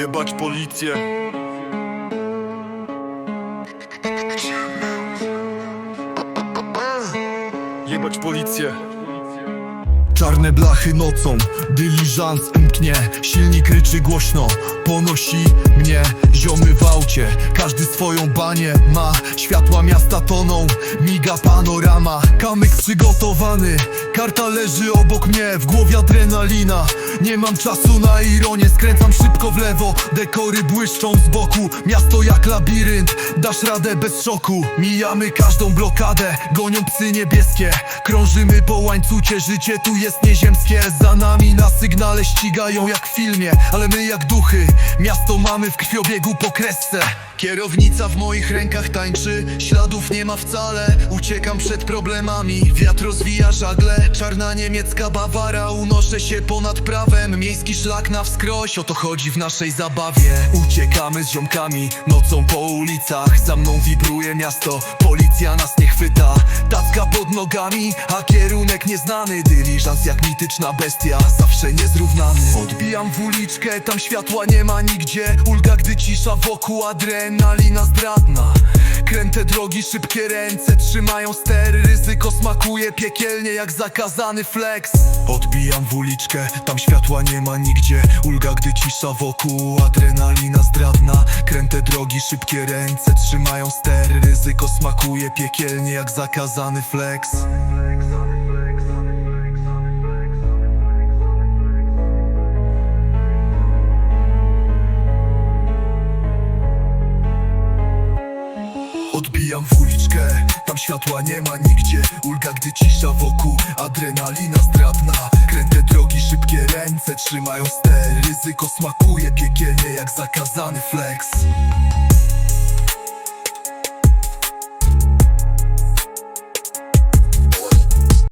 Jebać policję. Jebać policję. Czarne blachy nocą, dyliżans mknie Silnik ryczy głośno, ponosi mnie Ziomy w aucie, każdy swoją banię ma Światła miasta toną, miga panorama. Kamyk przygotowany, karta leży obok mnie W głowie adrenalina, nie mam czasu na ironię Skręcam szybko w lewo, dekory błyszczą z boku Miasto jak labirynt, dasz radę bez szoku Mijamy każdą blokadę, gonią psy niebieskie Krążymy po łańcucie, życie tu jest nieziemskie Za nami na sygnale ścigają jak w filmie. Ale my jak duchy, miasto mamy w krwiobiegu po kresce. Kierownica w moich rękach tańczy, śladów nie ma wcale. Uciekam przed problemami, wiatr rozwija żagle. Czarna niemiecka Bawara, unoszę się ponad prawem. Miejski szlak na wskroś, o to chodzi w naszej zabawie. Uciekamy z ziomkami, nocą po ulicach. Za mną wibruje miasto, policja nas nie chwyta. Tacka pod nogami, a kierunek nieznany. Dyliżans jak mityczna bestia, zawsze niezrównany. Odbijam w uliczkę, tam światła nie ma nigdzie. Ulga, gdy cisza wokół, adrenalina zdradna. Kręte drogi, szybkie ręce trzymają ster Ryzyko smakuje piekielnie jak zakazany flex. Odbijam w uliczkę, tam światła nie ma nigdzie. Ulga, gdy cisza wokół, adrenalina zdradna. Kręte drogi, szybkie ręce trzymają ster Ryzyko smakuje piekielnie jak zakazany flex Odbijam w uliczkę, tam światła nie ma nigdzie. Ulga, gdy cisza wokół, adrenalina zdradna Kręte drogi, szybkie ręce trzymają ster. Ryzyko smakuje piekielnie jak zakazany flex